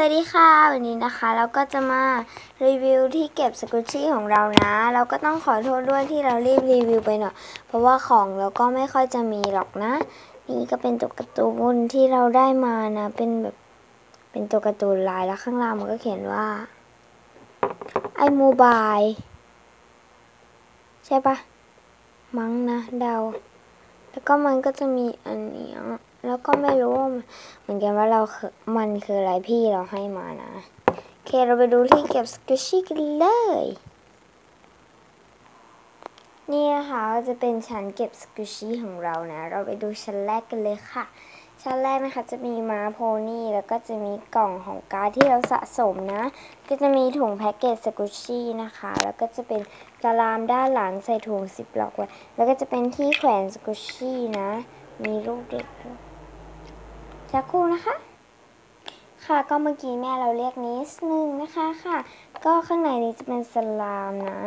สวัสดีค่ะ วันนี้นะคะเราก็จะมารีวิวที่เก็บสกุชชี่ของเรานะ เราก็ต้องขอโทษด้วยที่เรารีบรีวิวไปหน่อยเพราะว่าของเราก็ไม่ค่อยจะมีหรอกนะ นี่ก็เป็นตัวการ์ตูนที่เราได้มานะ เป็นแบบเป็นตัวการ์ตูนลายแล้วข้างล่างมันก็เขียนว่าไอโมบายใช่ปะมั้งนะเดา แล้วก็มันก็จะมีอันเนี้ย แล้วก็ไม่รู้ว่ามันเหมือนกันว่าเราคือมันคืออะไรพี่เราให้มานะโอเคเราไปดูที่เก็บสกุชชี่กันเลย นี่นะคะจะเป็นชั้นเก็บสกุชชี่ของเรานะ เราไปดูชั้นแรกกันเลยค่ะ ชั้นแรกนะคะจะมีม้าโพนี่แล้วก็จะมีกล่องของการ์ดที่เราสะสมนะ ก็จะมีถุงแพ็กเกจสกุชชี่นะคะ แล้วก็จะเป็นกระลามด้านหลังใส่ถุงซิปล็อกไว้แล้วก็จะเป็นที่แขวนสกุชชี่นะมีรูปเด็กด้วย สักครู่นะคะ ค่ะก็เมื่อกี้แม่เราเรียกนิดนึงนะคะค่ะ ก็ข้างในนี้จะเป็นสลามนะ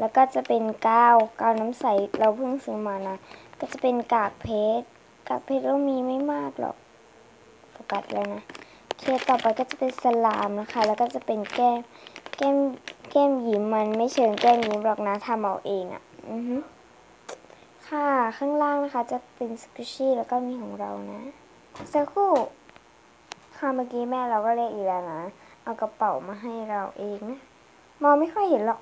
แล้วก็จะเป็นกาวกาวน้ำใสเราเพิ่งซื้อมานะ ก็จะเป็นกากเพชรกากเพชรเรามีไม่มากหรอกโฟกัสแล้วนะโอเคต่อไปก็จะเป็นสลามนะคะ แล้วก็จะเป็นแก้มแก้มแก้มยิ้มมันไม่เชิงแก้มยิ้มหรอกนะทำเอาเองอะ่ะอือฮึค่ะ ข้างล่างนะคะจะเป็นสกุชชี่แล้วก็มีของเรานะ สักครู่ค่ะเมื่อกี้แม่เราก็เรียกอีแล้วนะ เอากระเป๋ามาให้เราเองนะ มองไม่ค่อยเห็นหรอก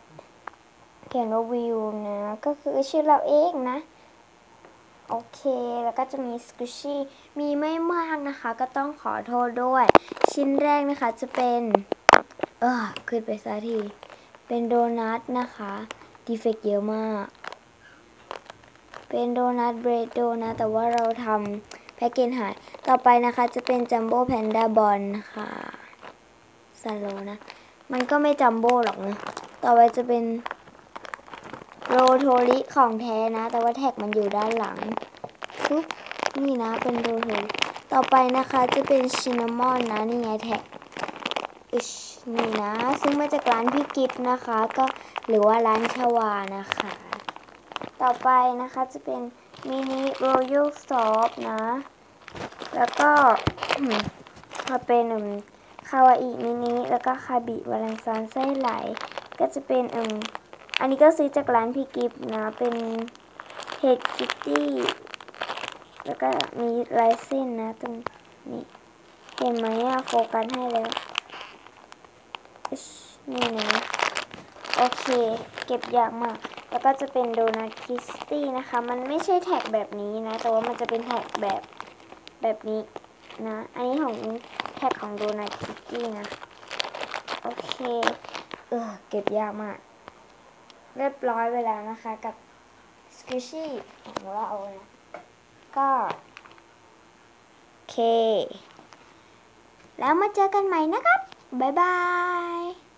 เขียนว่าวิวนะ ก็คือชื่อเราเองนะ โอเค แล้วก็จะมีสกุชชี่ มีไม่มากนะคะ ก็ต้องขอโทษด้วย ชิ้นแรกนะคะจะเป็น เออขึ้นไปซะที เป็นโดนัทนะคะ ดีเฟกเยอะมาก เป็นโดนัทเบรดโดนะ แต่ว่าเราทำ พ็กเกจหาย ต่อไปนะคะจะเป็นจัมโบ้แพนด้าบอลค่ะสโลนะ มันก็ไม่จัมโบ้หรอกนะ ต่อไปจะเป็นโรโทริของแท้นะ แต่ว่าแท็กมันอยู่ด้านหลังซุปนี่นะเป็นโรโทริต่อไปนะคะจะเป็นชินามอนนะ นี่ไงแท็กอิชนี่นะ ซึ่งมาจากร้านพี่กิฟต์นะคะ ก็หรือว่าร้านชวานะคะ ต่อไปนะคะจะเป็นมินิโรยัลซอฟนะ แล้วก็มาเป็นอืมคาวาอิมินิแล้วก็คาบิวาเลนซานไส้ไหล ก็จะเป็นอืมอันนี้ก็ซื้อจากร้านพี่กิฟต์นะ เป็นเฮดคิตตี้แล้วก็มีลายเส้นนะตรงนี้เห็นไหมอะโฟกัสให้แล้วนี่นะโอเค เก็บยากมาก แล้วก็จะเป็นโดนัทคิสตี้นะคะ มันไม่ใช่แท็กแบบนี้นะ แต่ว่ามันจะเป็นแท็กแบบ แบบนี้นะ อันนี้ของแท็กของโดนัทคิสตี้นะ โอเค เออ เก็บยากมาก เรียบร้อยไปแล้วนะคะกับสกิชชี่ของเรานะก็โอเค แล้วมาเจอกันใหม่นะครับ บ๊ายบาย